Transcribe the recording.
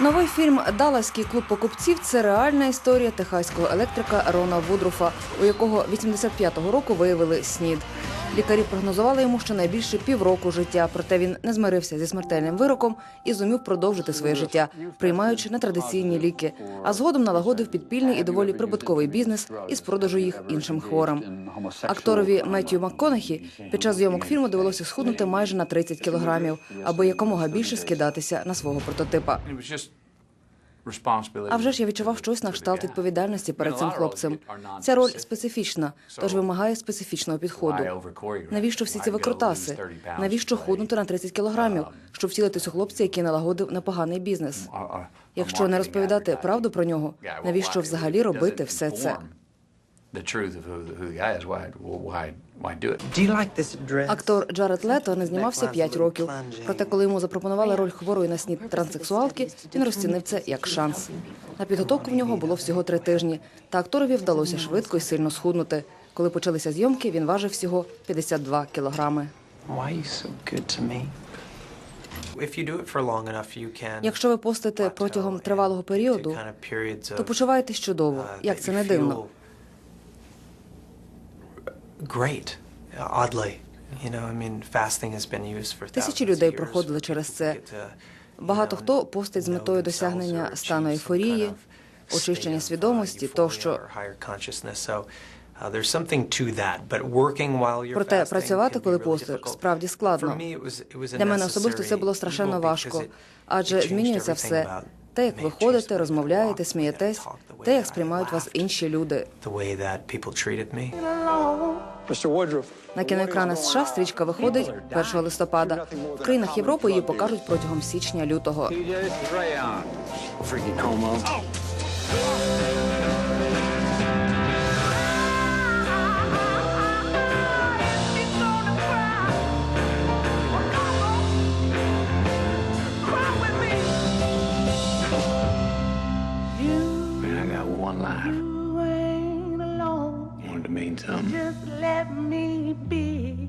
Новий фільм Даласький клуб покупців це реальна історія техаського електрика Рона Вудруфа, у якого 85-го року виявили снід. Лікарі прогнозували йому щонайбільше півроку життя, проте він не змирився зі смертельним вироком і зумів продовжити своє життя, приймаючи нетрадиційні ліки. А згодом налагодив підпільний і доволі прибутковий бізнес із продажу їх іншим хворим. Акторові Меттью МакКонахі під час зйомок фільму довелося схуднути майже на 30 кілограмів, аби якомога більше скидатися на свого прототипа. А вже ж я відчував щось на кшталт відповідальності перед цим хлопцем. Ця роль специфічна, тож вимагає специфічного підходу. Навіщо всі ці викрутаси? Навіщо худнути на 30 кілограмів, щоб втілитись у хлопця, який налагодив на поганий бізнес? Якщо не розповідати правду про нього, навіщо взагалі робити все це? The truth of who, who the guy is, why, why, why do it? Do you like this dress? Актор Джаред Лето не знімався 5 років. Проте, коли йому запропонували роль хворої на снід транссексуалки, він розцінив це як шанс. На підготовку в нього було всього три тижні, та акторові вдалося швидко і сильно схуднути. Коли почалися зйомки, він важив всього 52 кілограми. Why are you so good to me? If you do it for long enough, you can Якщо ви постите протягом тривалого періоду, то почуваєтесь чудово, uh, як це не дивно. Used for Тисячі thousands людей of years проходили for через people це. Багато хто постить з метою досягнення стану ейфорії, очищення uh, свідомості тощо. uh, Проте працювати, коли difficult. справді складно. Для мене особисто це було страшенно важко, адже змінюється все. Те, як ви ходите, розмовляєте, смієтесь, talked, the way те, як сприймають вас інші люди. На кіноекранах США стрічка виходить 1 листопада. В країнах Європи її покажуть протягом січня-лютого. TJ, this Something. Um, Just let me be.